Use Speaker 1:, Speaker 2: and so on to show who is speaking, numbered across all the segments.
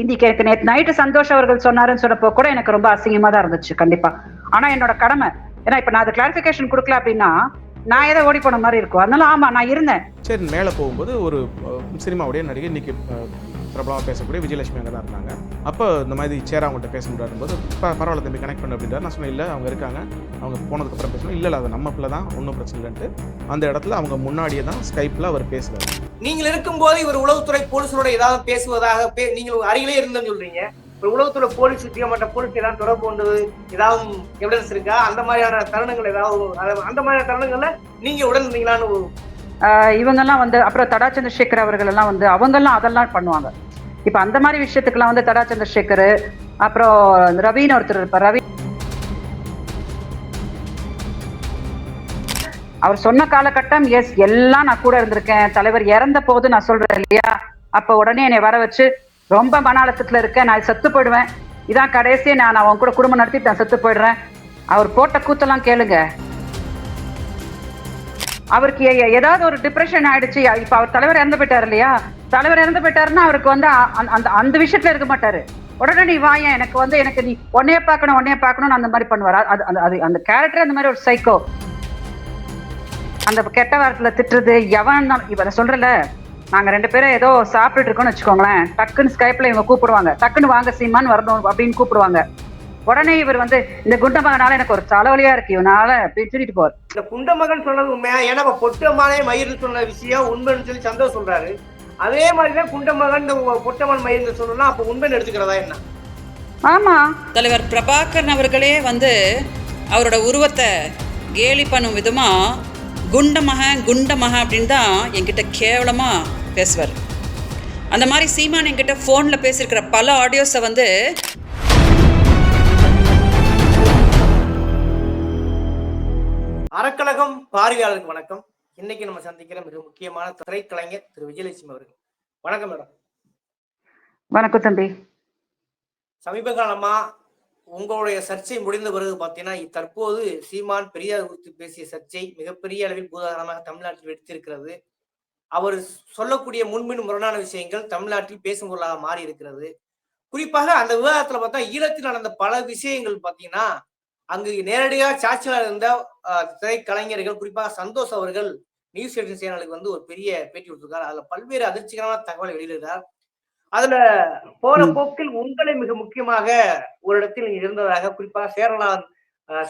Speaker 1: இன்னைக்கு எனக்கு நேற்று நைட்டு சந்தோஷ் அவர்கள் சொன்னாருன்னு சொன்னப்போ கூட எனக்கு ரொம்ப அசிங்கமா தான் இருந்துச்சு கண்டிப்பா. ஆனா என்னோட கடமை ஏன்னா இப்ப நான் அது கிளாரிபிகேஷன் கொடுக்கல அப்படின்னா நான் ஏதோ ஓடி போன மாதிரி இருக்கும். அதனால ஆமா நான் இருந்தேன்.
Speaker 2: சரி மேலே போகும்போது ஒரு சினிமாவுடைய நடிகை இன்னைக்கு பிரபலமாக பேசக்கூடிய விஜயலட்சுமி அங்கே தான் இருந்தாங்க. அப்போ இந்த மாதிரி சேர் அவங்கள்ட்ட பேச முடியாது போது "ப- பரவாயில்ல தம்பி கனெக்ட் பண்ணு அப்படின்றாரு. நான் சொன்னேன் இல்லை அவங்க இருக்காங்க. அவங்க போனதுக்கப்புறம் பேசணும். இல்லை இல்லை அது நம்ம பிள்ளை தான் ஒன்றும் பிரச்சனை இல்லைன்ட்டு. அந்த இடத்துல அவங்க முன்னாடியே தான் ஸ்கைப்பில் அவர் பேசுகிறாரு
Speaker 3: நீங்கள் இருக்கும்போது இவர் உளவுத்துறை போலீஸோட ஏதாவது பேசுவதாக பே- நீங்கள் அருகிலே இருந்தேன்னு சொல்றீங்க. ஒரு உளவுத்துறை போலீஸ் மற்ற போலீஸ் ஏதாவது தொடர்பு கொண்டது ஏதாவது எவிடன்ஸ் இருக்கா? அந்த மாதிரியான தருணங்கள் ஏதாவது அந்த மாதிரியான தருணங்கள்ல நீங்க உடன் இருந்தீங்களான்னு
Speaker 1: இவங்கெல்லாம் வந்து அப்புறம் தடா சந்திரசேகர் அவர்கள் எல்லாம் வந்து அவங்கெல்லாம் அதெல்லாம் பண்ணுவாங்க. இப்ப அந்த மாதிரி விஷயத்துக்குலாம் வந்து தடா சந்திரசேகர் அப்புறம் ரவின்னு ஒருத்தர் இருப்பார். ரவி அவர் சொன்ன காலகட்டம் எஸ் எல்லாம் நான் கூட இருந்திருக்கேன். தலைவர் இறந்த போது நான் சொல்றேன் இல்லையா? அப்ப உடனே என்னை வர வச்சு ரொம்ப மன அழுத்தத்துல இருக்கேன் நான் செத்து போயிடுவேன். இதான் கடைசியே நான் அவன் கூட குடும்பம் நடத்திட்டு நான் செத்து போயிடுறேன். அவர் போட்ட கூத்தெல்லாம் கேளுங்க. அவருக்கு ஏதாவது ஒரு டிப்ரெஷன் ஆயிடுச்சு. இப்ப அவர் தலைவர் இறந்து போயிட்டாரு இல்லையா? தலைவர் இறந்து போயிட்டாருன்னா அவருக்கு வந்து அந்த- அந்த அந்த விஷயத்துல இருக்க மாட்டாரு. உடனே நீ வாயேன் எனக்கு வந்து எனக்கு நீ உன்னைய பார்க்கணும் உன்னைய பார்க்கணும்னு அந்த மாதிரி பண்ணுவார். அது அது- அது அந்த கேரக்டர் அந்த மாதிரி ஒரு சைக்கோ அந்த கெட்ட வாரத்தில் திட்டுறது எவன் தான் இப்ப நான் நாங்க ரெண்டு பேரும் ஏதோ சாப்பிட்டுட்டு இருக்கோம்னு வச்சுக்கோங்களேன். டக்குன்னு ஸ்கைப்ல இவங்க கூப்பிடுவாங்க. டக்குன்னு வாங்க சீமான்னு வரணும் அப்படின்னு கூப்பிடுவாங்க. உடனே இவர் வந்து இந்த குண்ட மகனால எனக்கு ஒரு தலைவலியா இருக்கு. இவனால அப்படின்னு சொல்லிட்டு போவார்.
Speaker 3: இந்த குண்டமகன் சொன்னது உண்மையா? ஏன்னா பொட்டு பொட்டமானே மயிர்னு சொன்ன விஷயம் உண்மைன்னு சொல்லி சந்தோஷம் சொல்றாரு. அதே மாதிரிதான் குண்டமகன் இந்த பொட்டமன் மயிர் சொல்லணும்னா அப்ப உண்மைன்னு எடுத்துக்கிறதா என்ன?
Speaker 1: ஆமா.
Speaker 4: தலைவர் பிரபாகரன் அவர்களே வந்து அவரோட உருவத்தை கேலி பண்ணும் விதமாக குண்டமக குண்டமக அப்படின்னு தான் என்கிட்ட கேவலமாக பேசுவார். அந்த மாதிரி சீமான் என்கிட்ட ஃபோனில் பேசியிருக்கிற பல ஆடியோஸை வந்து
Speaker 3: அறக்கழகம் பார்வையாளருக்கு வணக்கம். இன்னைக்கு நம்ம சந்திக்கிற மிக முக்கியமான திரைக்கலைஞர் திரு விஜயலட்சுமி அவர்கள். வணக்கம் மேடம்.
Speaker 1: வணக்கம் தம்பி.
Speaker 3: சமீப காலமா உங்களுடைய சர்ச்சை முடிந்த பிறகு பார்த்தீங்கன்னா தற்போது சீமான் பெரியார் குறித்து பேசிய சர்ச்சை மிகப்பெரிய அளவில் பூதாகரமாக தமிழ்நாட்டில் வெடித்திருக்கிறது. அவர் சொல்லக்கூடிய முன்பின் முரணான விஷயங்கள் தமிழ்நாட்டில் பேசும் பொருளாக மாறி இருக்கிறது குறிப்பாக அந்த விவாதத்துல பார்த்தா ஈழத்தில் நடந்த பல விஷயங்கள் பார்த்தீங்கன்னா அங்கு நேரடியாக சாட்சியாளர் இருந்த திரைக்கலைஞர்கள் குறிப்பாக சந்தோஷ் அவர்கள் நியூஸ் எயிட்டின் சேனலுக்கு வந்து ஒரு பெரிய பேட்டி கொடுத்திருக்காரு. அதுல பல்வேறு அதிர்ச்சிகரமான தகவலை வெளியிடுகிறார். அதுல
Speaker 1: ம்.
Speaker 3: போக்கில் உங்களை மிக முக்கியமாக ஒரு இடத்தில் நீங்க இருந்ததாக குறிப்பாக சேரலான்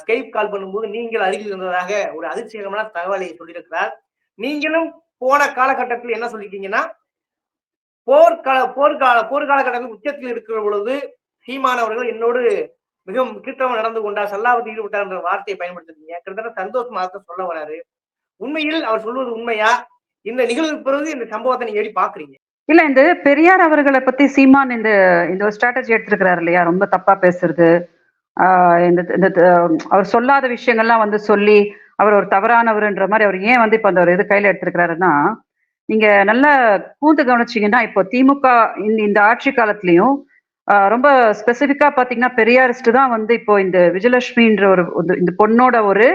Speaker 3: ஸ்கைப் கால் பண்ணும்போது நீங்கள் அருகில் இருந்ததாக ஒரு அதிர்ச்சிகரமான தகவலை சொல்லியிருக்கிறார். நீங்களும் போன காலகட்டத்தில் என்ன சொல்லிருக்கீங்கன்னா போர்க்கால போர்க்கால போர்க்காலகட்டத்தில் உச்சத்தில் இருக்கிற பொழுது சீமான் அவர்கள் என்னோடு மிக முக்கியத்துவம் நடந்து கொண்டார் சல்லாபத்தில் ஈடுபட்டார் என்ற வார்த்தையை பயன்படுத்திருக்கீங்க. கிட்டத்தட்ட சந்தோஷ் மாதத்தை சொல்ல வராரு. உண்மையில் அவர் சொல்வது உண்மையா? இந்த நிகழ்வு பிறகு இந்த சம்பவத்தை நீங்க எப்படி பாக்குறீங்க?
Speaker 1: இல்ல இந்த பெரியார் அவர்களை பத்தி சீமான் இந்த இந்த ஒரு ஸ்ட்ராட்டஜி எடுத்திருக்கிறாரு இல்லையா? ரொம்ப தப்பா பேசுறது. ஆஹ் இந்த இந்த அவர் சொல்லாத விஷயங்கள்லாம் வந்து சொல்லி அவர் ஒரு தவறானவர்ன்ற மாதிரி அவர் ஏன் வந்து இப்ப அந்த ஒரு இது கையில எடுத்திருக்கிறாருன்னா நீங்க நல்லா கூந்து கவனிச்சீங்கன்னா இப்போ திமுக இந்த இந்த ஆட்சி காலத்திலயும் ரொம்ப ஸ்பெசிஃபிக்காக பாத்தீங்கன்னா பெரியாரிஸ்ட் தான் வந்து இப்போ இந்த விஜயலட்சுமின்ற ஒரு ஒரு- இந்த பொண்ணோட ஒரு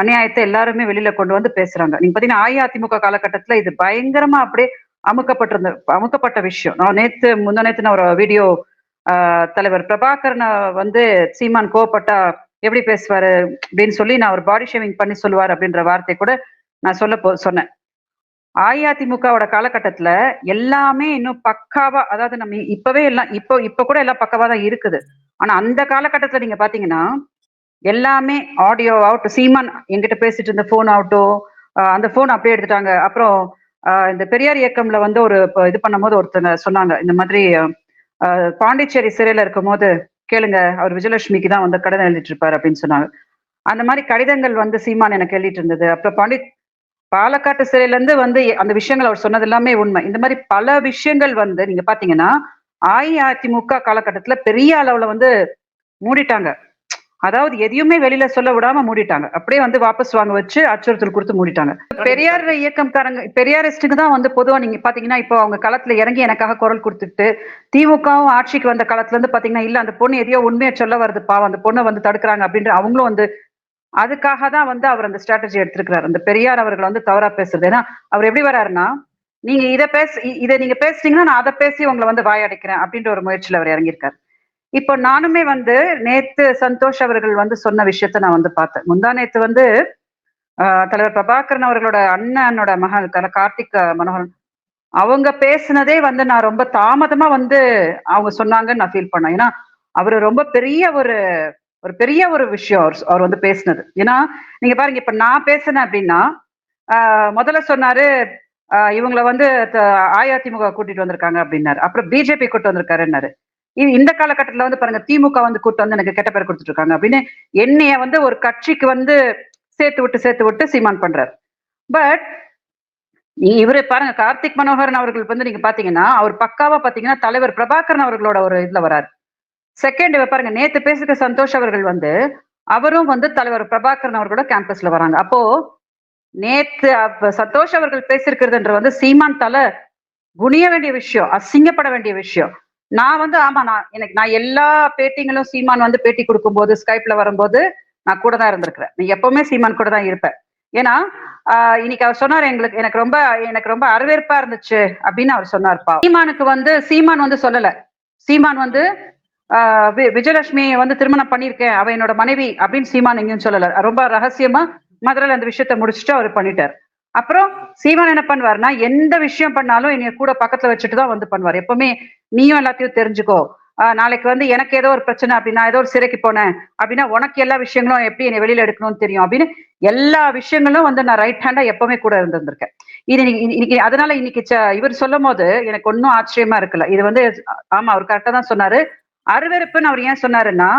Speaker 1: அநியாயத்தை எல்லாருமே வெளியில கொண்டு வந்து பேசுறாங்க. நீங்க பாத்தீங்கன்னா அஇஅதிமுக காலகட்டத்துல இது பயங்கரமா அப்படியே அமுக்கப்பட்டிருந்த அமுக்கப்பட்ட விஷயம். நான் நேத்து முந்தா நேத்து நான் ஒரு வீடியோ தலைவர் பிரபாகரனை வந்து சீமான் கோவப்பட்டா எப்படி பேசுவாரு அப்படின்னு சொல்லி நான் ஒரு பாடி ஷேவிங் பண்ணி சொல்லுவார் அப்படின்ற வார்த்தை கூட நான் சொல்ல போ சொன்னேன். அஇஅதிமுகவோட காலகட்டத்துல எல்லாமே இன்னும் பக்காவா அதாவது நம்ம இப்பவே எல்லாம் இப்போ இப்ப கூட எல்லாம் பக்காவா தான் இருக்குது. ஆனா அந்த காலகட்டத்துல நீங்க பாத்தீங்கன்னா எல்லாமே ஆடியோ ஆகட்டும் சீமான் என்கிட்ட பேசிட்டு இருந்த போன் ஆகட்டும் அந்த போன் அப்படியே எடுத்துட்டாங்க. அப்புறம் ஆஹ் இந்த பெரியார் இயக்கம்ல வந்து ஒரு இது பண்ணும்போது ஒருத்தங்க சொன்னாங்க இந்த மாதிரி பாண்டிச்சேரி சிறையில இருக்கும் போது கேளுங்க அவர் விஜயலட்சுமிக்கு தான் வந்து கடிதம் எழுதிட்டு இருப்பாரு அப்படின்னு சொன்னாங்க. அந்த மாதிரி கடிதங்கள் வந்து சீமான் எனக்கு எழுதிட்டு இருந்தது. அப்புறம் பாண்டி பாலக்காட்டு சிறையில இருந்து வந்து அந்த விஷயங்கள் அவர் சொன்னது எல்லாமே உண்மை. இந்த மாதிரி பல விஷயங்கள் வந்து நீங்க பாத்தீங்கன்னா அஇஅதிமுக காலகட்டத்துல பெரிய அளவுல வந்து மூடிட்டாங்க. அதாவது எதையுமே வெளியில சொல்ல விடாம மூடிட்டாங்க. அப்படியே வந்து வாபஸ் வாங்க வச்சு அச்சுறுத்தல் கொடுத்து மூடிட்டாங்க. பெரியார் இயக்கம்காரங்க பெரியாரிஸ்டுக்கு தான் வந்து பொதுவா நீங்க பாத்தீங்கன்னா இப்போ அவங்க களத்துல இறங்கி எனக்காக குரல் கொடுத்துட்டு திமுகவும் ஆட்சிக்கு வந்த காலத்துல இருந்து பாத்தீங்கன்னா இல்ல அந்த பொண்ணு எதையோ உண்மையை சொல்ல வருது பாவம் அந்த பொண்ணை வந்து தடுக்கிறாங்க அப்படின்ற அவங்களும் வந்து அதுக்காக தான் வந்து அவர் அந்த ஸ்ட்ராட்டஜி எடுத்திருக்கிறார். அந்த பெரியார் அவர்கள் வந்து தவறா பேசுறது. ஏன்னா அவர் எப்படி வர்றாருன்னா நீங்க இதை பேச இதை நீங்க பேசுனீங்கன்னா நான் அதை பேசி உங்களை வந்து வாயடைக்கிறேன் அப்படின்ற ஒரு முயற்சியில அவர் இறங்கியிருக்காரு. இப்போ நானுமே வந்து நேத்து சந்தோஷ் அவர்கள் வந்து சொன்ன விஷயத்த நான் வந்து பார்த்தேன். முந்தா நேத்து வந்து ஆஹ், தலைவர் பிரபாகரன் அவர்களோட அண்ணனோட மகன் கல- கார்த்திக் மனோகரன் அவங்க பேசுனதே வந்து நான் ரொம்ப தாமதமா வந்து அவங்க சொன்னாங்கன்னு நான் ஃபீல் பண்ணேன். ஏன்னா அவர் ரொம்ப பெரிய ஒரு ஒரு பெரிய ஒரு விஷயம் அவர் அவர் வந்து பேசுனது. ஏன்னா நீங்க பாருங்க இப்ப நான் பேசுனேன் அப்படின்னா முதல்ல சொன்னாரு ஆஹ், இவங்கள வந்து அஇஅதிமுக கூட்டிட்டு வந்திருக்காங்க அப்படின்னாரு. அப்புறம் பிஜேபி கூட்டு வந்திருக்காருன்னாரு. இந்த காலகட்டத்துல வந்து பாருங்க திமுக வந்து கூட்டு வந்து எனக்கு கெட்ட பேர் கொடுத்துட்டு இருக்காங்க அப்படின்னு என்னைய வந்து ஒரு கட்சிக்கு வந்து சேர்த்து விட்டு சேர்த்து விட்டு சீமான் பண்றாரு. பட் இவரு பாருங்க கார்த்திக் மனோகரன் அவர்கள் வந்து நீங்க பாத்தீங்கன்னா அவர் பக்காவா பாத்தீங்கன்னா தலைவர் பிரபாகரன் அவர்களோட ஒரு இதுல வராரு. செகண்ட் பாருங்க நேத்து பேசுகிற சந்தோஷ் அவர்கள் வந்து அவரும் வந்து தலைவர் பிரபாகரன் அவர்களோட கேம்பஸ்ல வராங்க. அப்போ நேத்து சந்தோஷ் அவர்கள் பேசியிருக்கிறதுன்ற வந்து சீமான் தலை குனிய வேண்டிய விஷயம் அசிங்கப்பட வேண்டிய விஷயம். நான் வந்து ஆமா நான் எனக்கு நான் எல்லா பேட்டிங்களும் சீமான் வந்து பேட்டி கொடுக்கும்போது ஸ்கைப்ல வரும்போது நான் கூட தான் இருந்திருக்கிறேன். நீ எப்பவுமே சீமான் கூட தான் இருப்பேன் ஏன்னா ஆஹ் இன்னைக்கு அவர் சொன்னார் எங்களுக்கு எனக்கு ரொம்ப எனக்கு ரொம்ப வரவேற்பா இருந்துச்சு அப்படின்னு அவர் சொன்னார்ப்பா சீமானுக்கு வந்து சீமான் வந்து சொல்லல. சீமான் வந்து ஆஹ் வி- விஜயலட்சுமியை வந்து திருமணம் பண்ணியிருக்கேன். அவ என்னோட மனைவி அப்படின்னு சீமான் எங்கேயும் சொல்லல. ரொம்ப ரகசியமா மதுரையில அந்த விஷயத்த முடிச்சுட்டு அவர் பண்ணிட்டார். அப்புறம் சீமான் என்ன பண்ணுவாருன்னா எந்த விஷயம் பண்ணாலும் என்னைய கூட பக்கத்துல வச்சுட்டு தான் வந்து பண்ணுவார். எப்பவுமே நீயும் எல்லாத்தையும் தெரிஞ்சுக்கோ. ஆஹ் நாளைக்கு வந்து எனக்கு ஏதோ ஒரு பிரச்சனை அப்படின்னா ஏதோ ஒரு சிறைக்கு போனேன் அப்படின்னா உனக்கு எல்லா விஷயங்களும் எப்படி என்னை வெளியில எடுக்கணும்னு தெரியும் அப்படின்னு எல்லா விஷயங்களும் வந்து நான் ரைட் ஹேண்டா எப்பவுமே கூட இருந்திருந்திருக்கேன் இது இன்னைக்கு- அதனால இன்னைக்கு இவர் சொல்லும் போது எனக்கு ஒன்றும் ஆச்சரியமா இருக்குல்ல இது வந்து ஆமா அவர் கரெக்டா தான் சொன்னாரு. அருவறுப்புன்னு அவர் ஏன் சொன்னாருன்னா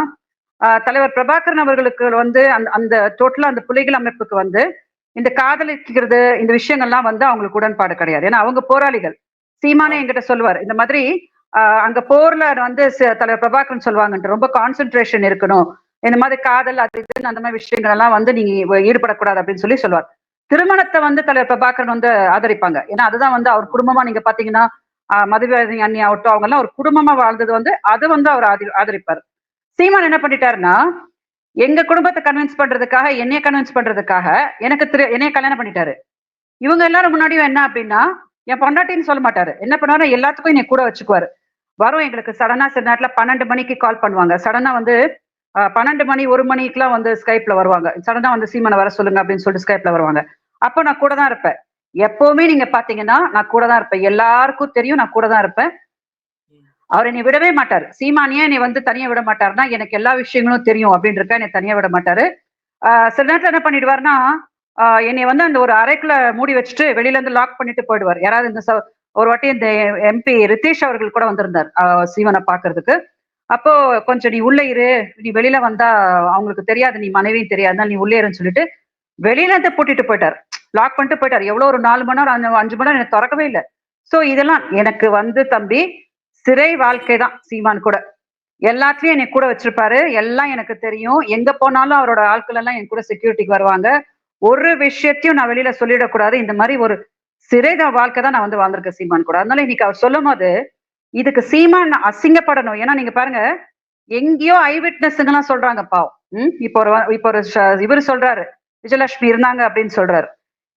Speaker 1: ஆஹ் தலைவர் பிரபாகரன் அவர்களுக்கு வந்து அந்த அந்த டோட்டலா அந்த புலிகள் அமைப்புக்கு வந்து இந்த காதலிக்கிறது இந்த விஷயங்கள்லாம் வந்து அவங்களுக்கு உடன்பாடு கிடையாது. ஏன்னா அவங்க போராளிகள். சீமானே என்கிட்ட சொல்லுவார் இந்த மாதிரி ஆஹ் அங்க போர்ல வந்து தலைவர் பிரபாகரன் சொல்லுவாங்கன்ட்டு ரொம்ப கான்சென்ட்ரேஷன் இருக்கணும். இந்த மாதிரி காதல் அது இதுன்னு அந்த மாதிரி விஷயங்கள் எல்லாம் வந்து நீங்க ஈடுபடக்கூடாது அப்படின்னு சொல்லி சொல்லுவார். திருமணத்தை வந்து தலைவர் பிரபாகரன் வந்து ஆதரிப்பாங்க. ஏன்னா அதுதான் வந்து அவர் குடும்பமா நீங்க பாத்தீங்கன்னா ஆஹ் அண்ணி ஆகட்டும் அவங்க எல்லாம் ஒரு குடும்பமா வாழ்ந்தது வந்து அது வந்து அவர் ஆதி ஆதரிப்பார். சீமான் என்ன பண்ணிட்டாருன்னா எங்க குடும்பத்தை கன்வின்ஸ் பண்றதுக்காக என்னைய கன்வின்ஸ் பண்றதுக்காக எனக்கு திரு என்னைய கல்யாணம் பண்ணிட்டாரு. இவங்க எல்லாரும் முன்னாடியும் என்ன அப்படின்னா என் பொண்டாட்டின்னு சொல்ல மாட்டாரு. என்ன பண்ணுவாரு எல்லாத்துக்கும் என்னை கூட வச்சுக்குவாரு. வரும் எங்களுக்கு சடனா சில நேரத்துல பன்னெண்டு மணிக்கு கால் பண்ணுவாங்க. சடனா வந்து பன்னெண்டு மணி ஒரு மணிக்கெல்லாம் வந்து ஸ்கைப்ல வருவாங்க. சடனா வந்து சீமனை வர சொல்லுங்க அப்படின்னு சொல்லிட்டு ஸ்கைப்ல வருவாங்க. அப்போ நான் கூட தான் இருப்பேன். எப்பவுமே நீங்க பாத்தீங்கன்னா நான் கூட தான் இருப்பேன். எல்லாருக்கும் தெரியும் நான் கூட தான் இருப்பேன். அவர் என்னை விடவே மாட்டார். சீமானியா என்னை வந்து தனியா விட மாட்டாருன்னா எனக்கு எல்லா விஷயங்களும் தெரியும் அப்படின்றக்க என்னை தனியா விட மாட்டாரு. ஆஹ் சில நேரத்துல என்ன பண்ணிடுவாருன்னா ஆஹ் என்னை வந்து அந்த ஒரு அறைக்குள்ள மூடி வச்சுட்டு வெளியில இருந்து லாக் பண்ணிட்டு போயிடுவார். யாராவது இந்த ஒரு வாட்டி இந்த எம்பி ரித்தீஷ் அவர்கள் கூட வந்திருந்தார் ஆஹ் சீவனை பாக்குறதுக்கு. அப்போ கொஞ்சம் நீ உள்ள இரு. நீ வெளியில வந்தா அவங்களுக்கு தெரியாது. நீ மனைவியும் தெரியாது நீ உள்ளே இருன்னு சொல்லிட்டு வெளியில இருந்து பூட்டிட்டு போயிட்டார். லாக் பண்ணிட்டு போயிட்டார். எவ்வளவு ஒரு நாலு மணி நேரம் அஞ்சு- அஞ்சு மணி நேரம் எனக்கு திறக்கவே இல்லை. ஸோ இதெல்லாம் எனக்கு வந்து தம்பி சிறை வாழ்க்கை தான் சீமான் கூட. எல்லாத்துலயும் என்னை கூட வச்சிருப்பாரு. எல்லாம் எனக்கு தெரியும். எங்க போனாலும் அவரோட ஆட்கள் எல்லாம் என் கூட செக்யூரிட்டிக்கு வருவாங்க. ஒரு விஷயத்தையும் நான் வெளியில சொல்லிடக்கூடாது. இந்த மாதிரி ஒரு சிறை தான் வாழ்க்கை தான் நான் வந்து வாழ்ந்திருக்கேன் சீமான் கூட. அதனால இன்னைக்கு அவர் சொல்லும் போது இதுக்கு சீமான் அசிங்கப்படணும். ஏன்னா நீங்க பாருங்க எங்கேயோ ஐ விட்னஸ்ங்கெல்லாம் சொல்றாங்க பாவம். ம்? இப்போ ஒரு இப்போ ஒரு இவர் சொல்றாரு விஜயலட்சுமி இருந்தாங்க அப்படின்னு சொல்றாரு.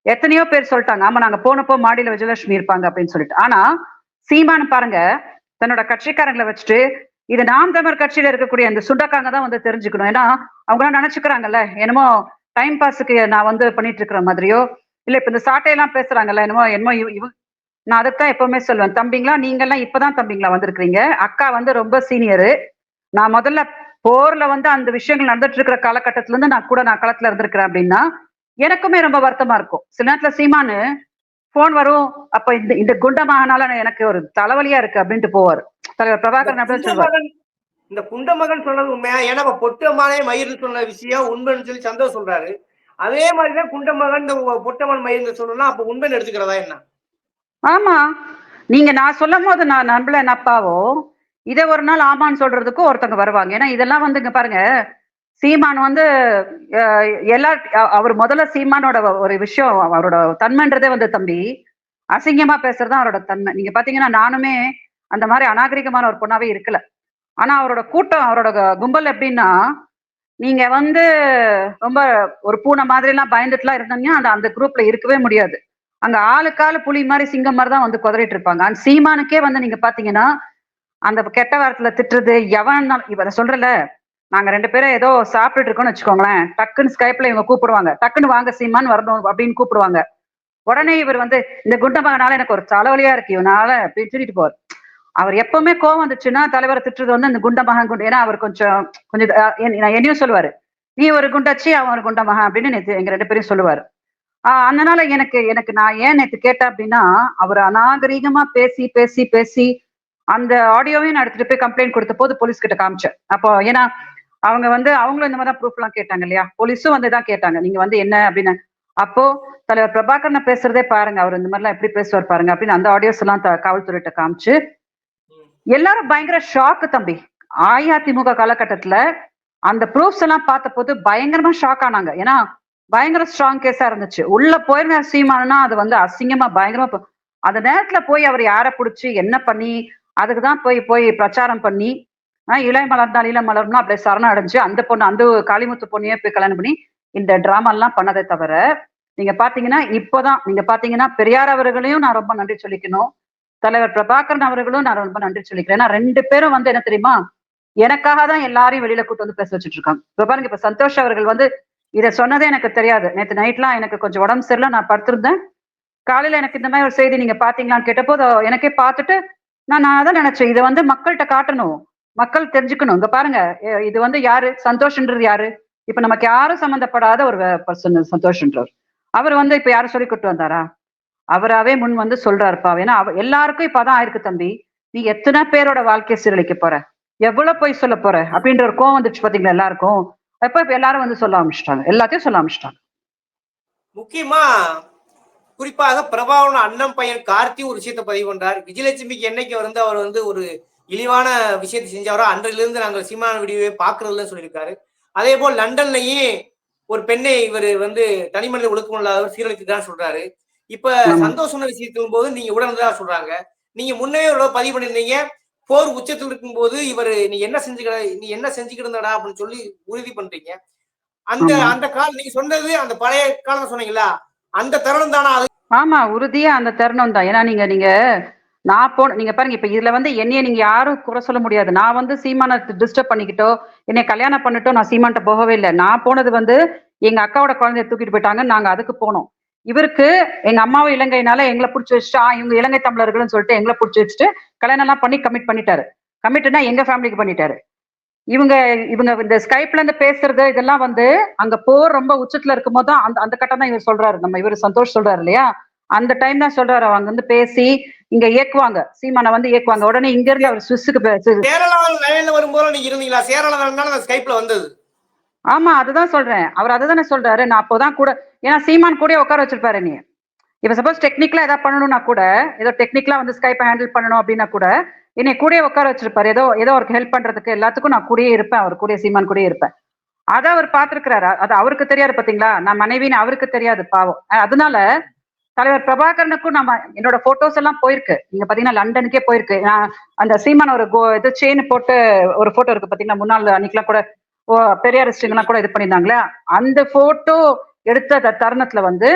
Speaker 1: எத்தனையோ பேர் சொல்லிட்டாங்க. ஆமா நாங்க போனப்போ மாடியில விஜயலட்சுமி இருப்பாங்க அப்படின்னு சொல்லிட்டு. ஆனா சீமான் பாருங்க தன்னோட கட்சிக்காரங்களை வச்சுட்டு இது நாம் தமிழ் கட்சியில இருக்கக்கூடிய அந்த சுண்டக்காங்க தான் வந்து தெரிஞ்சுக்கணும். ஏன்னா அவங்க நினைச்சுக்கிறாங்கல்ல என்னமோ டைம் பாஸுக்கு நான் வந்து பண்ணிட்டு இருக்கிற மாதிரியோ இல்ல இப்ப இந்த சாட்டையெல்லாம் பேசுறாங்கல்ல என்னமோ என்னமோ இவ- நான் அதைத்தான் எப்பவுமே சொல்லுவேன். தம்பிங்களா நீங்கெல்லாம் இப்பதான் தம்பிங்களா வந்திருக்கிறீங்க? அக்கா வந்து ரொம்ப சீனியரு. நான் முதல்ல போர்ல வந்து அந்த விஷயங்கள் நடந்துட்டு இருக்கிற காலகட்டத்துல இருந்து நான் கூட நான் களத்துல இருந்திருக்கிறேன் அப்படின்னா எனக்குமே ரொம்ப வருத்தமா இருக்கும். சில நேரத்துல சீமானு போன் வரும். அப்ப இந்த இந்த குண்டமாகனால எனக்கு ஒரு தலைவலியா இருக்கு அப்படின்ட்டு போவார். தலைவர் பிரபாகரன் சொல்வார்.
Speaker 3: இந்த குண்டமகன் சொன்னது உண்மையா? ஏன்னா பொட்டமானே மயிர் சொன்ன விஷயம் உண்மைன்னு சொல்லி சந்தோஷ் சொல்றாரு. அதே மாதிரிதான் குண்டமகன் இந்த பொட்டமன் மயிர் சொல்லணும்னா அப்ப உண்மைன்னு எடுத்துக்கிறதா என்ன?
Speaker 1: ஆமா. நீங்க நான் சொல்லும் போது நான் நண்பல என்னப்பாவோ? இதை ஒரு நாள் ஆமான்னு சொல்றதுக்கும் ஒருத்தங்க வருவாங்க. ஏன்னா இதெல்லாம் வந்து இங்க பாருங்க சீமான் வந்து எல்லா அவர் முதல்ல சீமானோட ஒரு விஷயம் அவரோட தன்மைன்றதே வந்து தம்பி அசிங்கமா பேசுறது தான் அவரோட தன்மை. நீங்க பாத்தீங்கன்னா நானுமே அந்த மாதிரி அநாகரிகமான ஒரு பொண்ணாவே இருக்கல. ஆனா அவரோட கூட்டம் அவரோட கும்பல் எப்படின்னா நீங்க வந்து ரொம்ப ஒரு பூனை மாதிரி எல்லாம் பயந்துட்டுலாம் இருந்தீங்கன்னா அந்த அந்த குரூப்ல இருக்கவே முடியாது. அங்க ஆளுக்காலு புலி மாதிரி சிங்கம் மாதிரி தான் வந்து குதறிட்டு இருப்பாங்க. அந்த சீமானுக்கே வந்து நீங்க பாத்தீங்கன்னா அந்த கெட்ட வாரத்துல திட்டுறது எவன் இவரை சொல்றல நாங்க ரெண்டு பேரும் ஏதோ சாப்பிட்டுட்டு இருக்கோம்னு வச்சுக்கோங்களேன். டக்குன்னு ஸ்கைப்ல இவங்க கூப்பிடுவாங்க. டக்குன்னு வாங்க சீமான்னு வரணும் அப்படின்னு கூப்பிடுவாங்க. உடனே இவர் வந்து இந்த குண்டமகனால எனக்கு ஒரு தலைவலியா இருக்கு இவனால அப்படின்னு சொல்லிட்டு போவார். அவர் எப்பவுமே கோவம் வந்துச்சுன்னா தலைவரை திட்டுறது வந்து அந்த குண்டமகன் குண்டு ஏன்னா அவர் கொஞ்சம் கொஞ்சம் நான் என்னையும் சொல்லுவாரு. நீ ஒரு குண்டாச்சி அவன் ஒரு குண்டமகன் அப்படின்னு நேற்று எங்க ரெண்டு பேரையும் சொல்லுவாரு. ஆஹ் அதனால எனக்கு எனக்கு நான் ஏன் நேற்று கேட்டேன் அப்படின்னா அவர் அநாகரீகமா பேசி பேசி பேசி அந்த ஆடியோவையும் நான் எடுத்துட்டு போய் கம்ப்ளைண்ட் கொடுத்த போது போலீஸ் கிட்ட காமிச்சேன். அப்போ ஏன்னா அவங்க வந்து அவங்களும் இந்த மாதிரி ப்ரூஃப் எல்லாம் கேட்டாங்க இல்லையா? போலீஸும் வந்து தான் கேட்டாங்க. நீங்க வந்து என்ன அப்படின்னு. அப்போ தலைவர் பிரபாகரனை பேசுறதே பாருங்க. அவர் இந்த மாதிரிலாம் எப்படி பேசுவார் பாருங்க அப்படின்னு அந்த ஆடியோஸ் எல்லாம் காவல்துறையிட்ட காமிச்சு. எல்லாரும் பயங்கர ஷாக்கு தம்பி. அஇஅதிமுக காலகட்டத்துல அந்த ப்ரூஃப்ஸ் எல்லாம் பார்த்த போது பயங்கரமா ஷாக் ஆனாங்க. ஏன்னா பயங்கர ஸ்ட்ராங் கேஸா இருந்துச்சு. உள்ள போயிருந்த சீமானுனா அது வந்து அசிங்கமா பயங்கரமா அந்த நேரத்துல போய் அவர் யாரை பிடிச்சி என்ன பண்ணி அதுக்கு தான் போய் போய் பிரச்சாரம் பண்ணி இளை மலர்ந்தால் இளம் மலர்னா அப்படியே சரணம் அடைஞ்சு அந்த பொண்ணு அந்த காளிமுத்து பொண்ணையே போய் கல்யாணம் பண்ணி இந்த டிராமா எல்லாம் பண்ணதே தவிர நீங்க பாத்தீங்கன்னா இப்போதான் நீங்க பாத்தீங்கன்னா பெரியார் அவர்களையும் நான் ரொம்ப நன்றி சொல்லிக்கணும். தலைவர் பிரபாகரன் அவர்களும் நான் ரொம்ப நன்றி சொல்லிக்கிறேன். ஏன்னா ரெண்டு பேரும் வந்து என்ன தெரியுமா? எனக்காக தான் எல்லாரையும் வெளியில கூட்டு வந்து பேச வச்சுட்டு இருக்காங்க இப்ப பாருங்க இப்ப சந்தோஷ் அவர்கள் வந்து இதை சொன்னதே எனக்கு தெரியாது. நேற்று நைட்லாம் எனக்கு கொஞ்சம் உடம்பு சரியில்லை நான் படுத்திருந்தேன். காலையில எனக்கு இந்த மாதிரி ஒரு செய்தி நீங்க பாத்தீங்களான்னு கேட்டப்போ எனக்கே பார்த்துட்டு நான் நான் அதான் நினைச்சேன் இதை வந்து மக்கள்கிட்ட காட்டணும். மக்கள் தெரிஞ்சுக்கணும். இங்க பாருங்க இது வந்து யாரு? சந்தோஷன்றது யாரு? இப்ப நமக்கு யாரும் சம்மந்தப்படாத ஒரு பர்சன் சந்தோஷன்றவர். அவர் வந்து இப்ப யாரும் சொல்லி கூட்டு வந்தாரா? அவராவே முன் வந்து சொல்றாருப்பா. ஏன்னா அவ- எல்லாருக்கும் இப்ப அதான் ஆயிருக்கு தம்பி. நீ எத்தனை பேரோட வாழ்க்கையை சீரழிக்க போற? எவ்வளவு போய் சொல்ல போற? அப்படின்ற ஒரு கோவம் வந்துச்சு பாத்தீங்களா எல்லாருக்கும்? அப்ப இப்ப எல்லாரும் வந்து சொல்ல ஆரம்பிச்சிட்டாங்க. எல்லாத்தையும் சொல்ல ஆரம்பிச்சிட்டாங்க.
Speaker 3: முக்கியமா குறிப்பாக பிரபாவன அண்ணன் பையன் கார்த்தி ஒரு விஷயத்த பதிவு பண்றார். விஜயலட்சுமிக்கு என்னைக்கு வந்து அவர் வந்து ஒரு இழிவான விஷயத்தை செஞ்சாரோ அன்றிலிருந்து நாங்கள் சீமான வீடியோவை பாக்குறதுல சொல்லியிருக்காரு. அதே போல் லண்டன்லயும் ஒரு பெண்ணை இவர் வந்து தனிமனித ஒழுக்கம் இல்லாதவர் சீரழித்துதான் சொல்றாரு. இப்ப. சந்தோஷ் சொன்ன விஷயத்தின் போது நீங்க உடனதா சொல்றாங்க. நீங்க முன்னே ஒரு பதிவு பண்ணிருந்தீங்க போர் உச்சத்தில் இருக்கும்போது இவர் நீ என்ன செஞ்சுக்கிற நீ என்ன செஞ்சுக்கிட்டு இருந்தடா அப்படின்னு சொல்லி உறுதி பண்றீங்க. அந்த. அந்த கால நீங்க சொன்னது அந்த பழைய காலம் சொன்னீங்களா அந்த தருணம் தானா? அது
Speaker 1: ஆமா உறுதியா அந்த தருணம் தான். ஏன்னா நீங்க நீங்க நான் போன நீங்க பாருங்க இப்ப இதுல வந்து என்னைய நீங்க யாரும் குறை சொல்ல முடியாது. நான் வந்து சீமான டிஸ்டர்ப் பண்ணிக்கிட்டோ என்னை கல்யாணம் பண்ணிட்டோ நான் சீமான்ட்ட போகவே இல்லை. நான் போனது வந்து எங்க அக்காவோட குழந்தைய தூக்கிட்டு போயிட்டாங்க நாங்க அதுக்கு போனோம். இவருக்கு எங்க அம்மாவை இலங்கைனால எங்களை பிடிச்சி வச்சுட்டு ஆ, இவங்க இலங்கை தமிழர்கள்னு சொல்லிட்டு எங்களை பிடிச்சி வச்சுட்டு கல்யாணம் எல்லாம் பண்ணி கமிட் பண்ணிட்டாரு. கமிட்னா எங்க ஃபேமிலிக்கு பண்ணிட்டாரு. இவங்க இவங்க இந்த ஸ்கைப்ல இருந்து பேசுறது இதெல்லாம் வந்து அங்க போர் ரொம்ப உச்சத்துல இருக்கும் போது தான் அந்த அந்த கட்டம் தான் இவர் சொல்றாரு. நம்ம இவர் சந்தோஷ் சொல்றாரு இல்லையா? அந்த டைம் தான் சொல்றாரு. அவங்க வந்து பேசி இங்க இயக்குவாங்க. சீமானை வந்து இயக்குவாங்க. உடனே இங்க இருந்து அவர் சுவிஸுக்கு
Speaker 3: லைன்ல வரும்போது நீங்க இருந்தீங்களா? அந்த ஸ்கைப்ல வந்தது.
Speaker 1: ஆமா அதுதான் சொல்றேன். அவர் அதுதானே சொல்றாரு. நான் அப்போதான் கூட ஏன்னா சீமான் கூட உட்கார வச்சிருப்பாரு நீ. இப்ப சப்போஸ் டெக்னிக்கலா ஏதாவது பண்ணணும்னா கூட ஏதோ டெக்னிக்கலா வந்து ஸ்கைப்பை ஹேண்டில் பண்ணணும் அப்படின்னா கூட என்னை கூடயே உட்கார வச்சிருப்பாரு. ஏதோ ஏதோ அவருக்கு ஹெல்ப் பண்றதுக்கு எல்லாத்துக்கும் நான் கூடயே இருப்பேன். அவர் கூட சீமான் கூடயே இருப்பேன். அதை அவர் பார்த்திருக்கிறாரு. அது அவருக்கு தெரியாது பாத்தீங்களா? நான் மனைவின்னு அவருக்கு தெரியாது பாவம். அதனால தலைவர் பிரபாகரனுக்கும் நம்ம என்னோட போட்டோஸ் எல்லாம் போயிருக்கு. நீங்க பாத்தீங்கன்னா லண்டனுக்கே போயிருக்கு. நான் அந்த சீமான் ஒரு கோ இது செயின் போட்டு ஒரு போட்டோ இருக்கு பாத்தீங்கன்னா முன்னாள் அன்னைக்கெல்லாம் கூட ஓ, பெரியாரிஸ்டுங்கெல்லாம் கூட இது பண்ணியிருந்தாங்களே அந்த போட்டோ எடுத்த தருணத்துல வந்து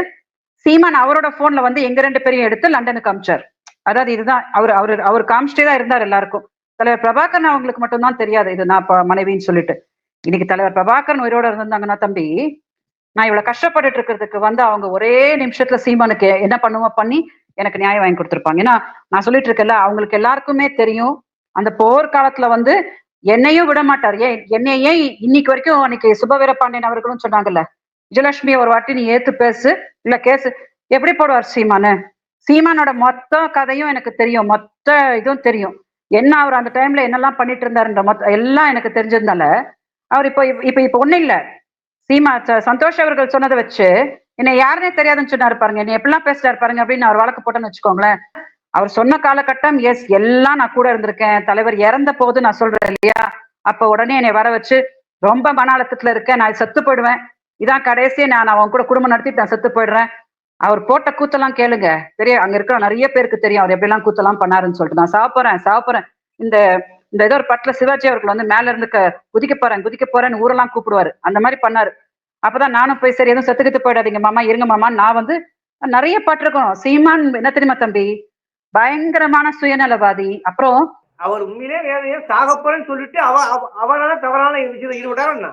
Speaker 1: சீமான் அவரோட போன்ல வந்து எங்க ரெண்டு பேரையும் எடுத்து லண்டனுக்கு அமிச்சார். அதாவது இதுதான் அவர் அவர் அவர் காமிச்சிட்டே தான் இருந்தார் எல்லாருக்கும். தலைவர் பிரபாகரன் அவங்களுக்கு மட்டும்தான் தெரியாது இது நான் மனைவின்னு சொல்லிட்டு. இன்னைக்கு தலைவர் பிரபாகரன் உயிரோட இருந்திருந்தாங்கன்னா தம்பி நான் இவ்வளவு கஷ்டப்பட்டுட்டு இருக்கிறதுக்கு வந்து அவங்க ஒரே நிமிஷத்துல சீமானுக்கு என்ன பண்ணுவோ பண்ணி எனக்கு நியாயம் வாங்கி கொடுத்துருப்பாங்க. ஏன்னா நான் சொல்லிட்டு இருக்கேன்ல அவங்களுக்கு எல்லாருக்குமே தெரியும். அந்த போர் காலத்துல வந்து என்னையும் விட மாட்டார். ஏன் என்னையே ஏன் இன்னைக்கு வரைக்கும் அன்னைக்கு சுபவீர பாண்டியன் அவர்களும் சொன்னாங்கல்ல விஜயலட்சுமி ஒரு வாட்டி நீ ஏத்து பேசு இல்ல கேசு. எப்படி போடுவார் சீமானு? சீமானோட மொத்த கதையும் எனக்கு தெரியும் மொத்த இதுவும் தெரியும். என்ன அவர் அந்த டைம்ல என்னெல்லாம் பண்ணிட்டு இருந்தாருன்ற மொத்த எல்லாம் எனக்கு தெரிஞ்சதுனால அவர் இப்போ இப்ப இப்ப ஒண்ணு இல்லை. சீமா ச- சந்தோஷ் அவர்கள் சொன்னதை வச்சு என்னை யாருனே தெரியாதுன்னு சொன்னாரு பாருங்க. என்னை எப்படிலாம் பேசுறாரு பாருங்க அப்படின்னு அவர் வழக்கு போட்டேன்னு வச்சுக்கோங்களேன். அவர் சொன்ன காலகட்டம் எஸ் எல்லாம் நான் கூட இருந்திருக்கேன். தலைவர் இறந்த போது நான் சொல்றேன் இல்லையா? அப்ப உடனே என்னை வர வச்சு ரொம்ப மன அழுத்தத்துல இருக்கேன் நான் செத்து போயிடுவேன். இதான் கடைசியா நான் அவன் கூட குடும்பம் நடத்திட்டு நான் செத்து போயிடுறேன். அவர் போட்ட கூத்தெல்லாம் கேளுங்க. தெரியும் அங்க இருக்கிற நிறைய பேருக்கு தெரியும் அவர் எப்படிலாம் கூத்தெல்லாம் பண்ணாருன்னு சொல்லிட்டு. நான் சாப்பிட்றேன் சாப்பிட்றேன். இந்த இந்த ஏதோ ஒரு பட்ல சிவாஜி அவர்கள் வந்து மேல இருந்து குதிக்க போறேன் குதிக்க போறேன்னு ஊரெல்லாம் கூப்பிடுவாரு. அந்த மாதிரி பண்ணாரு. அப்பதான் நானும் போய் சரி எதுவும் செத்துக்கிட்டு போயிடாதீங்க மாமா இருங்க மாமா நான் வந்து நிறைய பட்டிருக்கோம் சீமான் என்ன தெரியுமா தம்பி? பயங்கரமான சுயநலவாதி. அப்புறம்
Speaker 3: அவர் உண்மையிலே வேலையை சாகப்போறேன்னு சொல்லிட்டு அவ அவ- அவரால தவறான ஈடுபட்டாருன்னா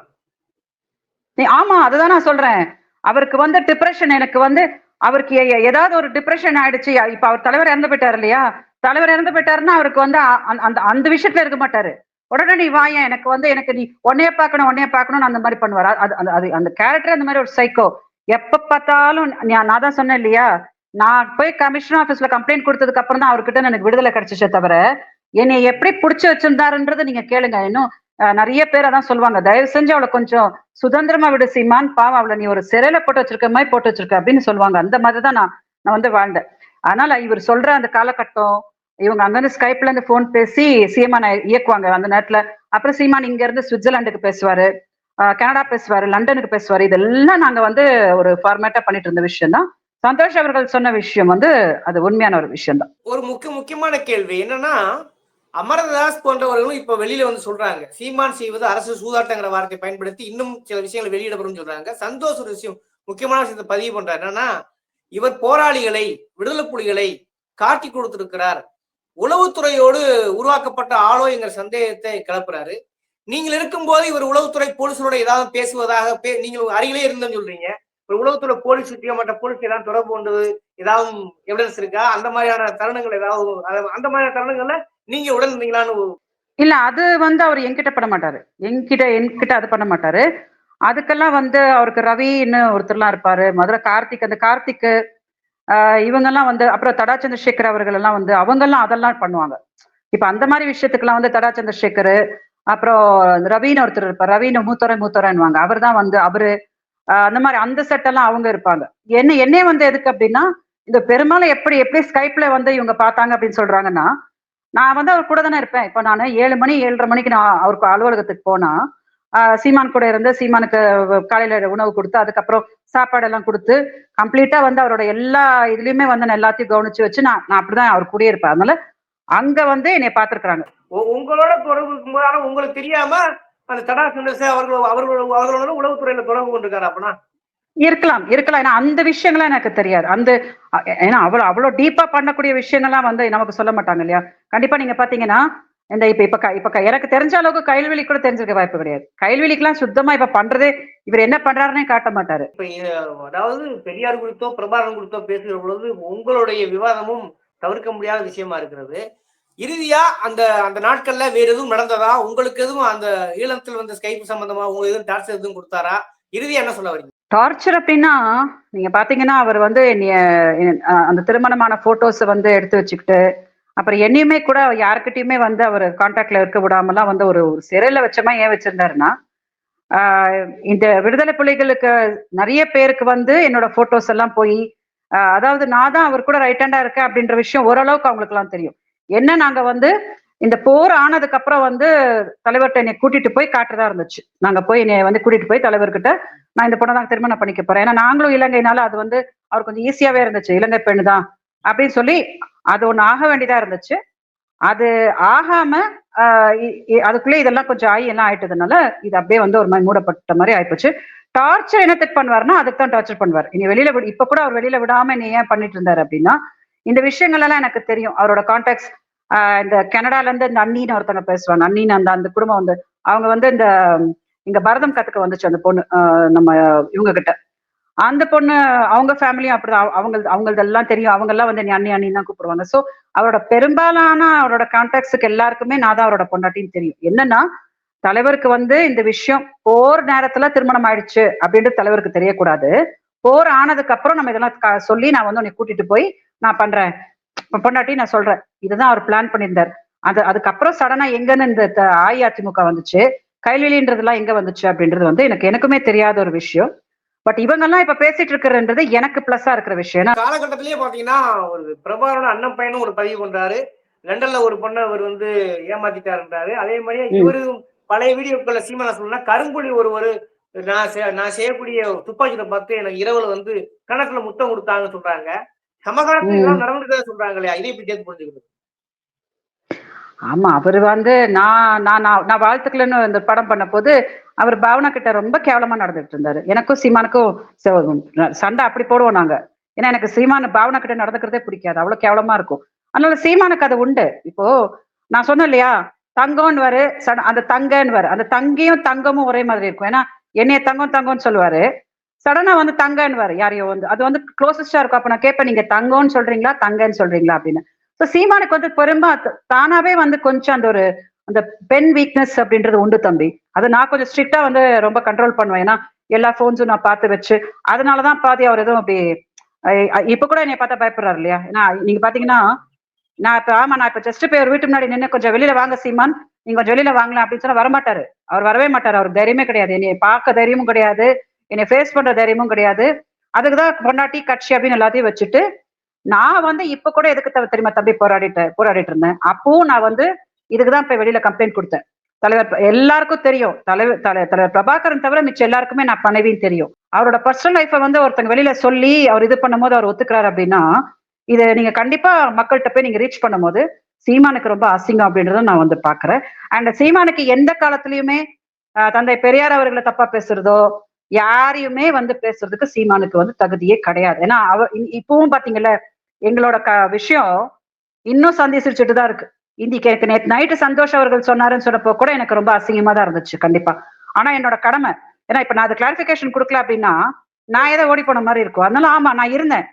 Speaker 1: நீ ஆமா அதுதான் நான் சொல்றேன். அவருக்கு வந்து டிப்ரெஷன் எனக்கு வந்து அவருக்கு ஏதாவது ஒரு டிப்ரெஷன் ஆயிடுச்சு. இப்ப அவர் தலைவர் இறந்து போயிட்டாரு இல்லையா? தலைவர் இறந்து போயிட்டாருன்னா அவருக்கு வந்து அந்த- அந்த விஷயத்துல இருக்க மாட்டாரு. உடனே நீ வாயன் எனக்கு வந்து எனக்கு நீ உன்னைய பார்க்கணும் உன்னைய பார்க்கணும்னு அந்த மாதிரி பண்ணுவார். அது அது- அது அந்த கேரக்டர் அந்த மாதிரி ஒரு சைக்கோ எப்ப பார்த்தாலும் நான் நான் தான் சொன்னேன் இல்லையா? நான் போய் கமிஷனர் ஆஃபீஸ்ல கம்ப்ளைண்ட் கொடுத்ததுக்கு அப்புறம் தான் அவர்கிட்ட எனக்கு விடுதலை கிடைச்சிச்சே தவிர என்னை எப்படி பிடிச்சி வச்சிருந்தாருன்றது நீங்க கேளுங்க. இன்னும் நிறைய பேர் அதான் சொல்லுவாங்க தயவு செஞ்சு அவளை கொஞ்சம் சுதந்திரமா விடு சீமான். பாவம் அவளை நீ ஒரு சிறையில போட்டு வச்சிருக்க மாதிரி போட்டு வச்சிருக்க அப்படின்னு சொல்லுவாங்க. அந்த மாதிரி தான் நான் நான் வந்து வாழ்ந்தேன். அதனால இவர் சொல்ற அந்த காலகட்டம் இவங்க அங்கிருந்து ஸ்கைப்ல இருந்து போன் பேசி சீமானை இயக்குவாங்க அந்த நேரத்துல. அப்புறம் சீமான் இங்க இருந்து சுவிட்சர்லாந்துக்கு பேசுவாரு. கனடா பேசுவாரு லண்டனுக்கு பேசுவாரு. இதெல்லாம் நாங்க வந்து ஒரு ஃபார்மேட்டா பண்ணிட்டு இருந்த விஷயம் தான். சந்தோஷ் அவர்கள் சொன்ன விஷயம் வந்து அது உண்மையான ஒரு விஷயம் தான்.
Speaker 3: ஒரு முக்கிய முக்கியமான கேள்வி என்னன்னா அமரதாஸ் போன்றவர்களும் இப்ப வெளியில வந்து சொல்றாங்க. சீமான் செய்வது அரசு சூதாட்டங்கிற வார்த்தையை பயன்படுத்தி இன்னும் சில விஷயங்களை வெளியிடப்படும் சொல்றாங்க. சந்தோஷ் ஒரு விஷயம் முக்கியமான விஷயத்தை பதிவு பண்றாரு. என்னன்னா இவர் போராளிகளை விடுதலை புலிகளை காட்டி கொடுத்திருக்கிறார். உளவுத்துறையோடு உருவாக்கப்பட்ட ஆளோ எங்கள் சந்தேகத்தை கிளப்புறாரு. நீங்கள் இருக்கும்போது இவர் உளவுத்துறை போலீஸோட ஏதாவது பேசுவதாக பே- நீங்கள் அருகிலே இருந்தேன்னு சொல்றீங்க. ஒரு உளவுத்துறை போலீஸ் சுற்றியோ மற்ற போலீஸ் ஏதாவது தொடர்பு கொண்டது ஏதாவது எவிடன்ஸ் இருக்கா? அந்த மாதிரியான தருணங்கள் ஏதாவது அந்த மாதிரியான தருணங்கள்ல நீங்க உடன் இருந்தீங்களான்னு
Speaker 1: இல்ல அது வந்து அவர் என்கிட்ட பண்ண மாட்டாரு. என்கிட்ட என்கிட்ட அது பண்ண மாட்டாரு. அதுக்கெல்லாம் வந்து அவருக்கு ரவின்னு ஒருத்தர்லாம் இருப்பாரு. மதுரை கார்த்திக் அந்த கார்த்திக்கு இவங்கெல்லாம் வந்து அப்புறம் தடா சந்திரசேகர் அவர்கள் எல்லாம் வந்து அவங்கெல்லாம் அதெல்லாம் பண்ணுவாங்க. இப்ப அந்த மாதிரி விஷயத்துக்கெல்லாம் வந்து தடா சந்திரசேகர் அப்புறம் ரவின்னு ஒருத்தர் இருப்பார். ரவின்னு மூத்தரை மூத்தரன்வாங்க அவர் தான் வந்து அவரு அந்த மாதிரி அந்த செட்டெல்லாம் அவங்க இருப்பாங்க. என்ன என்னைய வந்து எதுக்கு அப்படின்னா இந்த பெரும்பாலும் எப்படி எப்படி ஸ்கைப்ல வந்து இவங்க பார்த்தாங்க அப்படின்னு சொல்றாங்கன்னா நான் வந்து அவர் கூட தானே இருப்பேன். இப்போ நான் ஏழு மணி ஏழரை மணிக்கு நான் அவருக்கு அலுவலகத்துக்கு போனா சீமான் கூட இருந்து சீமானுக்கு காலையில உணவு கொடுத்து அதுக்கப்புறம் சாப்பாடு எல்லாம் கொடுத்து கம்ப்ளீட்டா வந்து அவரோட எல்லா இதுலயுமே வந்து நான் எல்லாத்தையும் கவனிச்சு வச்சு நான் நான் அப்படிதான் அவர் கூடயே இருப்பேன். அதனால அங்க வந்து என்னை பார்த்திருக்கிறாங்க.
Speaker 3: உங்களோட தொடர்பு இருக்கும்போது ஆனா உங்களுக்கு தெரியாம அந்த தடா சுந்தரசே அவர்கள் அவர்களோட அவர்களோட உளவுத்துறையில தொடர்பு கொண்டிருக்காரு அப்படின்னா
Speaker 1: இருக்கலாம் இருக்கலாம். ஏன்னா அந்த விஷயங்கள்லாம் எனக்கு தெரியாது. அந்த ஏன்னா அவ்வளவு அவ்வளவு டீப்பா பண்ணக்கூடிய விஷயங்கள்லாம் வந்து நமக்கு சொல்ல மாட்டாங்க இல்லையா? கண்டிப்பா நீங்க பாத்தீங்கன்னா இந்த இப்ப இப்ப இப்ப எனக்கு தெரிஞ்ச அளவுக்கு கைல்வெளி கூட தெரிஞ்சிருக்க வாய்ப்பு கிடையாது. கைல்வெளிக்கெல்லாம் சுத்தமா இப்ப பண்றதே இவர் என்ன பண்றாருன்னே காட்ட மாட்டாரு.
Speaker 3: இப்ப அதாவது பெரியார் குறித்தோ பிரபாகரன் குறித்தோ பேசுகிற பொழுது உங்களுடைய விவாதமும் தவிர்க்க முடியாத விஷயமா இருக்கிறது. இறுதியா அந்த அந்த நாட்கள்ல வேற எதுவும் நடந்ததா? உங்களுக்கு எதுவும் அந்த ஈழத்தில் வந்த ஸ்கைப் சம்பந்தமா உங்களுக்கு எதுவும் டார்ச்சர் எதுவும் கொடுத்தாரா? இறுதியா என்ன சொல்ல வரீங்க?
Speaker 1: டார்ச்சர் அப்படின்னா நீங்க பாத்தீங்கன்னா அவர் வந்து அந்த திருமணமான போட்டோஸ் வந்து எடுத்து வச்சுக்கிட்டு அப்புறம் என்னையுமே கூட யாருக்கிட்டயுமே வந்து அவர் கான்டாக்ட்ல இருக்க விடாமலாம் வந்து ஒரு ஒரு சிறையில வச்சமா ஏன் வச்சிருந்தாருன்னா இந்த விடுதலை புலிகளுக்கு நிறைய பேருக்கு வந்து என்னோட போட்டோஸ் எல்லாம் போய் அதாவது நான் தான் அவர் கூட ரைட் ஹேண்டா இருக்கேன் அப்படின்ற விஷயம் ஓரளவுக்கு அவங்களுக்கு எல்லாம் தெரியும். என்ன நாங்க வந்து இந்த போர் ஆனதுக்கு அப்புறம் வந்து தலைவர்கிட்ட என்னை கூட்டிட்டு போய் காட்டுறதா இருந்துச்சு. நாங்க போய் என்னை வந்து கூட்டிட்டு போய் தலைவர்கிட்ட நான் இந்த பொண்ணை தான் திருமணம் பண்ணிக்க போறேன். ஏன்னா நாங்களும் இலங்கைனால அது வந்து அவர் கொஞ்சம் ஈஸியாவே இருந்துச்சு. இலங்கை பெண்ணு தான் அப்படின்னு சொல்லி அது ஒன்று ஆக வேண்டியதா இருந்துச்சு. அது ஆகாம இ- இ- அதுக்குள்ளே இதெல்லாம் கொஞ்சம் ஆகி எல்லாம் ஆயிட்டதுனால இது அப்படியே வந்து ஒரு மாதிரி மூடப்பட்ட மாதிரி ஆயிப்போச்சு. டார்ச்சர் என்னத்துக்கு பண்ணுவார்னா அதுக்கு தான் டார்ச்சர் பண்ணுவார். இனி வெளியில விடு இப்ப கூட அவர் வெளியில விடாம நீ ஏன் பண்ணிட்டு இருந்தாரு அப்படின்னா இந்த விஷயங்கள் எல்லாம் எனக்கு தெரியும். அவரோட கான்டாக்ட்ஸ் இந்த கனடால இருந்து இந்த அண்ணின்னு ஒருத்தவங்க பேசுவாங்க அண்ணின்னு அந்த அந்த குடும்பம் வந்து அவங்க வந்து இந்த இங்க பரதம் கத்துக்க வந்துச்சு அந்த பொண்ணு நம்ம இவங்க கிட்ட. அந்த பொண்ணு அவங்க ஃபேமிலியும் அப்படிதான். அவ- அவங்க அவங்களதெல்லாம் தெரியும். அவங்க எல்லாம் வந்து அண்ணி அண்ணி தான் கூப்பிடுவாங்க. சோ அவரோட பெரும்பாலான அவரோட கான்டாக்ட்ஸுக்கு எல்லாருக்குமே நான் தான் அவரோட பொண்டாட்டின்னு தெரியும். என்னன்னா தலைவருக்கு வந்து இந்த விஷயம் போர் நேரத்துல திருமணம் ஆயிடுச்சு அப்படின்ட்டு தலைவருக்கு தெரியக்கூடாது. போர் ஆனதுக்கு அப்புறம் நம்ம இதெல்லாம் க- சொல்லி நான் வந்து உன்னை கூட்டிட்டு போய் நான் பண்றேன். பொண்டாட்டி நான் சொல்றேன். இதுதான் அவர் பிளான் பண்ணியிருந்தார். அது அதுக்கப்புறம் சடனா எங்கன்னு இந்த த- அஇஅதிமுக வந்துச்சு. கைவெளின்றதுலாம் எங்க வந்துச்சு அப்படின்றது வந்து எனக்கு எனக்குமே தெரியாத ஒரு விஷயம். பட் இவங்கெல்லாம் இப்ப பேசிட்டு இருக்கிறன்றது எனக்கு பிளஸ்ஸா இருக்கிற விஷயம்.
Speaker 3: காலகட்டத்திலேயே பாத்தீங்கன்னா ஒரு பிரபாகரன் அண்ணன் பையனும் ஒரு பதிவு பண்றாரு. லண்டன்ல ஒரு பொண்ணை அவர் வந்து ஏமாத்திட்டாருன்றாரு. அதே மாதிரியே. இவரும் பழைய வீடியோக்களை சீமான சொல்லணும்னா கரும்புலி ஒருவர் நான் செ- நான் செய்யக்கூடிய துப்பாக்கியை பார்த்து எனக்கு இரவுல வந்து கணக்குல முத்தம் கொடுத்தாங்கன்னு சொல்றாங்க. சமகாலத்துல
Speaker 1: ம்.
Speaker 3: இதெல்லாம் நடந்துட்டு சொல்றாங்களே இதை பத்தி சேர்த்து புரிஞ்சுக்கிறது
Speaker 1: ஆமா அவர் வந்து நான் நான் நான் வாழ்த்துக்கள்னு வாழ்த்துக்கலன்னு இந்த படம் பண்ண போது அவர் பாவனா கிட்ட ரொம்ப கேவலமா நடந்துட்டு இருந்தாரு. எனக்கும் சீமானுக்கும் சண்டை அப்படி போடுவோம் நாங்க. ஏன்னா எனக்கு சீமான பாவனா கிட்ட நடந்துக்கிறதே பிடிக்காது. அவ்வளவு கேவலமா இருக்கும். அதனால சீமானுக்கு அது உண்டு. இப்போ நான் சொன்னேன் இல்லையா தங்கம்னு வரு சட- அந்த தங்கன்னு வரு அந்த தங்கியும் தங்கமும் ஒரே மாதிரி இருக்கும். ஏன்னா என்னைய தங்கம் தங்கம்னு சொல்லுவாரு. சடனா வந்து தங்கன்னு வரு யாரையோ வந்து அது வந்து க்ளோசஸ்டா இருக்கும். அப்ப நான் கேட்பேன் நீங்க தங்கம்னு சொல்றீங்களா தங்கன்னு சொல்றீங்களா? அப்படின்னு. இப்போ சீமானுக்கு வந்து பெரும்பா தானாவே வந்து கொஞ்சம் அந்த ஒரு அந்த பென் வீக்னஸ் அப்படின்றது உண்டு தம்பி. அதை நான் கொஞ்சம் ஸ்ட்ரிக்டா வந்து ரொம்ப கண்ட்ரோல் பண்ணுவேன். ஏன்னா எல்லா ஃபோன்ஸும் நான் பார்த்து வச்சு அதனாலதான் பாதி அவர் எதுவும் அப்படி இப்ப கூட என்னை பார்த்தா பயப்படுறாரு இல்லையா? ஏன்னா நீங்க பாத்தீங்கன்னா நான் இப்ப ஆமா நான் இப்ப ஜஸ்ட் போய் ஒரு வீட்டு முன்னாடி நின்று கொஞ்சம் வெளியில வாங்க சீமான் நீங்க கொஞ்சம் வெளியில வாங்கலாம் அப்படின்னு சொன்னா வரமாட்டாரு. அவர் வரவே மாட்டாரு. அவர் தைரியமே கிடையாது. என்னை பார்க்க தைரியமும் கிடையாது. என்னை ஃபேஸ் பண்ற தைரியமும் கிடையாது. அதுக்குதான் பொண்டாட்டி கட்சி அப்படின்னு எல்லாத்தையும் வச்சுட்டு நான் வந்து இப்ப கூட எதுக்கு தெரியுமா தம்பி போராடிட்டு போராடிட்டு இருந்தேன். அப்பவும் நான் வந்து இதுக்குதான் இப்ப வெளியில கம்ப்ளைண்ட் கொடுத்தேன். தலைவர் எல்லாருக்கும் தெரியும். தலைவர் தலை- தலைவர் பிரபாகரன் தவிர மிச்சம் எல்லாருக்குமே நான் பண்ணவின்னு தெரியும். அவரோட பர்சனல் லைஃப்பை வந்து ஒருத்தங்க வெளியில சொல்லி அவர் இது பண்ணும்போது அவர் ஒத்துக்கிறாரு அப்படின்னா இதை நீங்க கண்டிப்பா மக்கள்கிட்ட போய் நீங்க ரீச் பண்ணும்போது சீமானுக்கு ரொம்ப அசிங்கம் அப்படின்றத நான் வந்து பாக்குறேன். அண்ட் சீமானுக்கு எந்த காலத்திலயுமே தந்தை பெரியார் அவர்களை தப்பா பேசுறதோ யாரையுமே வந்து பேசுறதுக்கு சீமானுக்கு வந்து தகுதியே கிடையாது. ஏன்னா அவ இ- இப்பவும் பாத்தீங்கல்ல எங்களோட க விஷயம் இன்னும் சந்திச்சிருச்சுட்டு தான் இருக்கு. இன்னைக்கு எனக்கு நேற்று நைட்டு சந்தோஷ் அவர்கள் சொன்னாருன்னு சொன்னப்போ கூட எனக்கு ரொம்ப அசிங்கமா தான் இருந்துச்சு கண்டிப்பா. ஆனா என்னோட கடமை ஏன்னா இப்ப நான் அது கிளாரிபிகேஷன் கொடுக்கல அப்படின்னா நான் ஏதோ ஓடி போன மாதிரி இருக்கும். அதனால ஆமா நான் இருந்தேன்.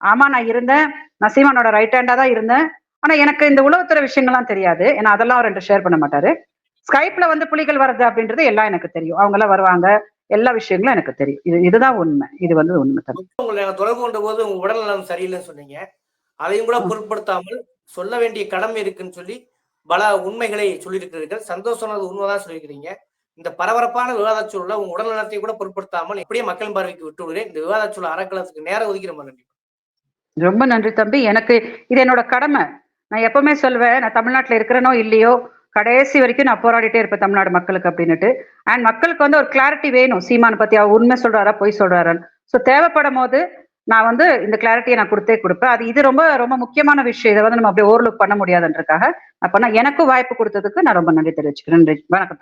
Speaker 1: ஆமா நான் இருந்தேன். நான் சீமானோட ரைட் ஹேண்டா தான் இருந்தேன். ஆனா எனக்கு இந்த உளவுத்துறை விஷயங்கள்லாம் தெரியாது. ஏன்னா அதெல்லாம் அவர் என்கிட்ட ஷேர் பண்ண மாட்டாரு. ஸ்கைப்ல வந்து புலிகள் வர்றது அப்படின்றது எல்லாம் எனக்கு தெரியும். அவங்க எல்லாம் வருவாங்க. எல்லா விஷயங்களும் எனக்கு தெரியும். இது இதுதான் உண்மை. இது வந்து உண்மை தம்பி.
Speaker 3: உங்களை தொடர்பு கொண்ட போது உங்க உடல்நலம் சரியில்லைன்னு சொன்னீங்க. அதையும் கூட பொருட்படுத்தாமல் சொல்ல வேண்டிய கடமை இருக்குன்னு சொல்லி பல உண்மைகளை சொல்லியிருக்கிறீர்கள். சந்தோஷம் உண்மைதான் சொல்லியிருக்கிறீங்க. இந்த பரபரப்பான விவாதச் சூழல உங்க உடல்நலத்தை கூட பொருட்படுத்தாமல் எப்படியே மக்கள் பார்வைக்கு விட்டு விடுறேன் இந்த விவாதச் சூழல் அறக்கலத்துக்கு நேரம் ஒதுக்கி ரொம்ப நன்றி.
Speaker 1: ரொம்ப நன்றி தம்பி. எனக்கு இது என்னோட கடமை. நான் எப்பவுமே சொல்வேன் நான் தமிழ்நாட்டுல இருக்கிறேனோ இல்லையோ கடைசி வரைக்கும் நான் போராடிட்டே இருப்பேன் தமிழ்நாடு மக்களுக்கு அப்படின்னுட்டு. அண்ட் மக்களுக்கு வந்து ஒரு கிளாரிட்டி வேணும். சீமான் பத்தி அவர் உண்மை சொல்றாரா பொய் சொல்றாரான்னு. ஸோ தேவைப்படும் போது நான் வந்து இந்த கிளாரிட்டியை நான் கொடுத்தே கொடுப்பேன். அது இது ரொம்ப ரொம்ப முக்கியமான விஷயம். இதை வந்து நம்ம அப்படியே ஓவர்லுக் பண்ண முடியாதுன்றதுக்காக அப்போ நான் எனக்கும் வாய்ப்பு கொடுத்ததுக்கு நான் ரொம்ப நன்றி தெரிவிச்சுக்கிறேன். நன்றி. வணக்கம்